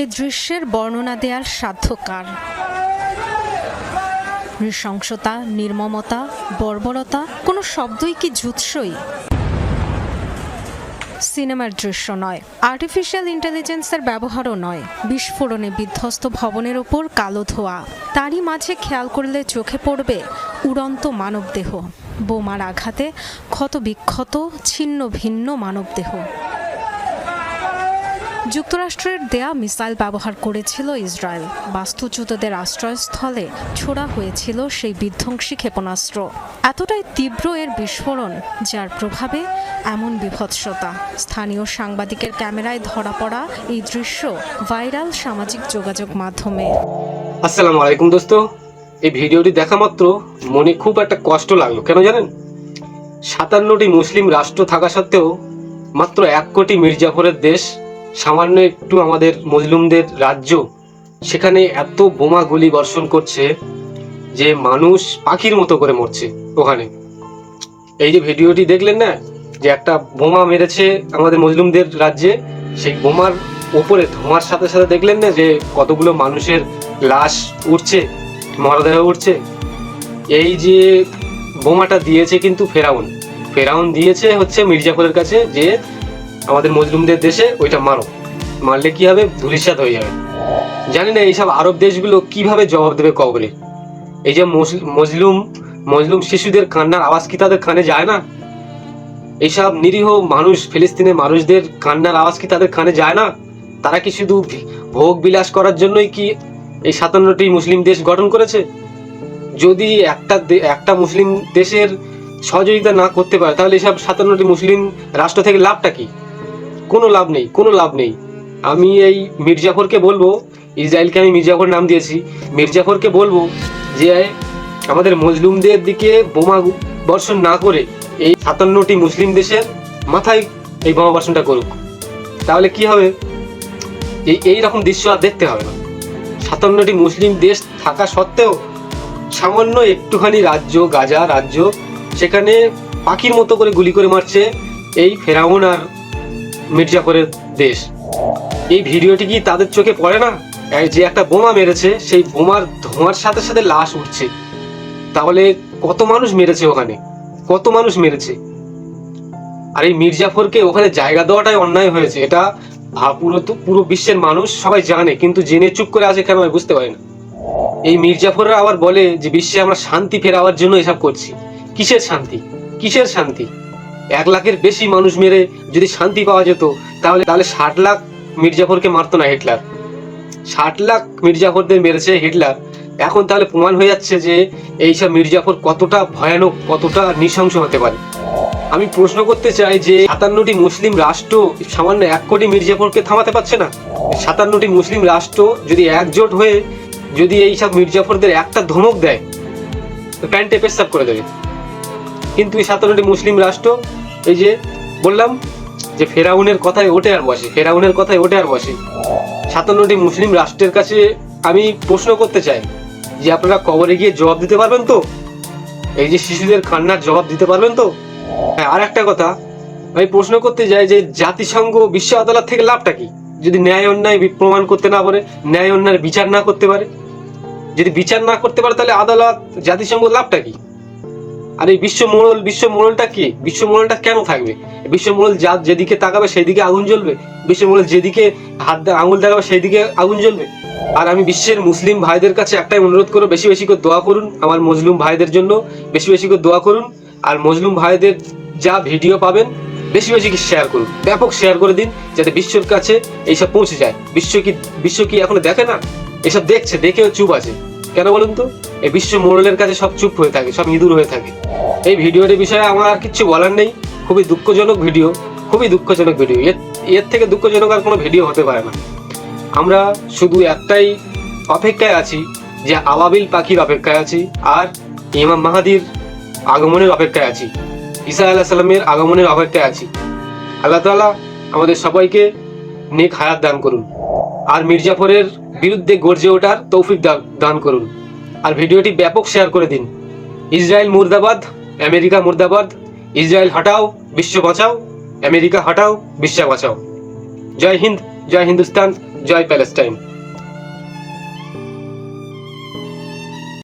এ দৃশ্যের বর্ণনা দেওয়ার সাধ্য কার? নৃশংসতা, নির্মমতা, বর্বরতা, কোনো শব্দই কি জুৎসই? সিনেমার দৃশ্য নয় আর্টিফিশিয়াল ইন্টেলিজেন্সের ব্যবহারও নয়, বিস্ফোরণে বিধ্বস্ত ভবনের ওপর কালো ধোয়া। তারই মাঝে খেয়াল করলে চোখে পড়বে উড়ন্ত মানবদেহ, বোমার আঘাতে ক্ষত বিক্ষত ছিন্ন ভিন্ন মানবদেহ। যুক্তরাষ্ট্রের দেয়া মিসাইল ব্যবহার করেছিল ইসরায়েল। বাস্তুচ্যুতদের আশ্রয়স্থলে ছোড়া হয়েছিল সেই বিধ্বংসী ক্ষেপণাস্ত্র। এতটাই তীব্র এর বিস্ফোরণ, যার প্রভাবে এমন বিভৎসতা। স্থানীয় সাংবাদিকের ক্যামেরায় ধরা পড়া এই দৃশ্য ভাইরাল সামাজিক যোগাযোগ মাধ্যমে। আসসালামু আলাইকুম দোস্ত। এই ভিডিওটি দেখা মাত্র মনে খুব একটা কষ্ট লাগল, কেন জানেন? সাতান্নটি মুসলিম রাষ্ট্র থাকা সত্ত্বেও মাত্র এক কোটি মির্জাফরের দেশ সামান্য একটু আমাদের মজলুমদের রাজ্য, সেখানে এত বোমা গুলি বর্ষণ করছে যে মানুষ পাখির মতো করে মরছে ওখানে। এই যে ভিডিওটি দেখলেন না, যে একটা বোমা মেরেছে আমাদের মজলুমদের রাজ্যে, সেই বোমার ওপরে ধোঁয়ার সাথে সাথে দেখলেন না যে কতগুলো মানুষের লাশ উঠছে মরদেহ উঠছে এই যে বোমাটা দিয়েছে কিন্তু ফেরাউন। ফেরাউন দিয়েছে হচ্ছে মির্জাফরের কাছে যে আমাদের মজলুমদের দেশে ওইটা মারো। মারলে কি হবে? ধুলিসাত হয়ে যাবে। জানি না এইসব আরব দেশগুলো কীভাবে জবাব দেবে কবরে। এই যে মজলুম মজলুম শিশুদের কান্নার আওয়াজ কি তাদের কানে যায় না? এইসব নিরীহ মানুষ ফিলিস্তিনের মানুষদের কান্নার আওয়াজ কি তাদের কানে যায় না? তারা কি শুধু ভোগ বিলাস করার জন্যই কি এই সাতান্নটি মুসলিম দেশ গঠন করেছে? যদি একটা একটা মুসলিম দেশের সহযোগিতা না করতে পারে, তাহলে এসব সাতান্নটি মুসলিম রাষ্ট্র থেকে লাভটা কি? কোনো লাভ নেই, কোনো লাভ নেই। আমি এই মির্জাফরকে বলব, ইসরায়েলকে আমি মির্জাফর নাম দিয়েছি। মির্জাফরকে বলব যে, আমাদের মজলুমদের দিকে বোমা বর্ষণ না করে এই সাতান্নটি মুসলিম দেশের মাথায় এই বোমা বর্ষণটা করুক। তাহলে কি হবে? এই এই রকম দৃশ্য আর দেখতে হবে না। সাতান্নটি মুসলিম দেশ থাকা সত্ত্বেও সামান্য একটুখানি রাজ্য, গাজা রাজ্য, সেখানে পাখির মতো করে গুলি করে মারছে এই ফেরাউন আর মির্জাফরের দেশ। এই ভিডিওটি কি তাদের চোখে পড়ে না? যে একটা বোমা মেরেছে, সেই বোমার ধোঁয়ার সাথে সাথে লাশ উঠছে। তাহলে কত মানুষ মেরেছে ওখানে? কত মানুষ মেরেছে? আর এই মির্জাফরকে ওখানে জায়গা দেওয়াটাই অন্যায় হয়েছে। এটা পুরো তো পুরো বিশ্বের মানুষ সবাই জানে, কিন্তু জেনে চুপ করে আছে কেন বুঝতে পারি না। এই মির্জাফররা আবার বলে যে, বিশ্বে আমরা শান্তি ফেরাবার জন্য এসব করছি। কিসের শান্তি? কিসের শান্তি? এক লাখের বেশি মানুষ মেরে যদি শান্তি পাওয়া যেত, তাহলে তাহলে ষাট লাখ মির্জাফরকে মারতো না হিটলার। ষাট লাখ মির্জাফরদের মেরেছে হিটলার। এখন তাহলে প্রমাণ হয়ে যাচ্ছে যে এইসব মির্জাফর কতটা ভয়ানক, কতটা নৃশংস হতে পারে। আমি প্রশ্ন করতে চাই যে সাতান্নটি মুসলিম রাষ্ট্র সামান্য এক কোটি মির্জাফরকে থামাতে পারছে না? সাতান্নটি মুসলিম রাষ্ট্র যদি একজোট হয়ে যদি এইসব মির্জাফরদের একটা ধমক দেয়, প্যান্টে পেশাব করে দেবে। কিন্তু এই সাতান্নটি মুসলিম রাষ্ট্র, এই যে বললাম যে ফেরাউনের কথায় ওঠে আর বসে, ফেরাউনের কথায় ওঠে আর বসে। সাতান্নটি মুসলিম রাষ্ট্রের কাছে আমি প্রশ্ন করতে চাই যে আপনারা কবরে গিয়ে জবাব দিতে পারবেন তো? এই যে শিশুদের কান্নার জবাব দিতে পারবেন তো? হ্যাঁ আর একটা কথা, আমি প্রশ্ন করতে যাই যে জাতিসংঘ বিশ্ব আদালত থেকে লাভটা কি? যদি ন্যায় অন্যায় প্রমাণ করতে না পারে, ন্যায় অন্যায়ের বিচার না করতে পারে, যদি বিচার না করতে পারে তাহলে আদালত জাতিসংঘ লাভটা কি? আর এই বিশ্ব মোড়ল বিশ্ব মোড়লটা কি? বিশ্ব মোড়লটা কেন থাকবে? বিশ্ব মোড়ল যা যেদিকে তাকাবে সেই দিকে আগুন জ্বলবে। বিশ্ব মোড়ল যেদিকে হাত আঙুল দেখাবে সেই দিকে আগুন জ্বলবে। আর আমি বিশ্বের মুসলিম ভাইদের কাছে একটাই অনুরোধ করব, বেশি বেশি করে দোয়া করুন আমার মজলুম ভাইদের জন্য। বেশি বেশি করে দোয়া করুন আর মজলুম ভাইদের যা ভিডিও পাবেন, বেশি বেশি করে শেয়ার করুন। ব্যাপক শেয়ার করে দিন, যাতে বিশ্বর কাছে এইসব পৌঁছে যায়। বিশ্ব কি বিশ্ব কি এখনও দেখে না? এসব দেখছে দেখেও চুপ আছে। কেন বলুন তো? এই বিশ্ব মোড়লের কাছে সব চুপ হয়ে থাকে, সব ইঁদুর হয়ে থাকে। এই ভিডিওটির বিষয়ে আমার আর কিচ্ছু বলার নেই। খুবই দুঃখজনক ভিডিও, খুবই দুঃখজনক ভিডিও। এর এর থেকে দুঃখজনক আর কোনো ভিডিও হতে পারে না। আমরা শুধু একটাই অপেক্ষায় আছি যে আবাবিল পাখির অপেক্ষায় আছি আর ইমাম মাহাদির আগমনের অপেক্ষায় আছি। ঈসা আল্লাহ সাল্লামের আগমনের অপেক্ষায় আছি। আল্লাহ তাআলা আমাদের সবাইকে নেক হায়াত দান করুন। আর মির্জাফরের বিরুদ্ধে গর্জে ওঠার তৌফিক দান করুন। আর ভিডিওটি ব্যাপক শেয়ার করে দিন। ইসরায়েল মুর্দাবাদ, আমেরিকা মুর্দাবাদ, ইসরায়েল হটাও, বিশ্ব বাঁচাও, আমেরিকা হটাও, বিশ্ব বাঁচাও। জয় হিন্দ, জয় হিন্দুস্তান, জয় প্যালেস্টাইন।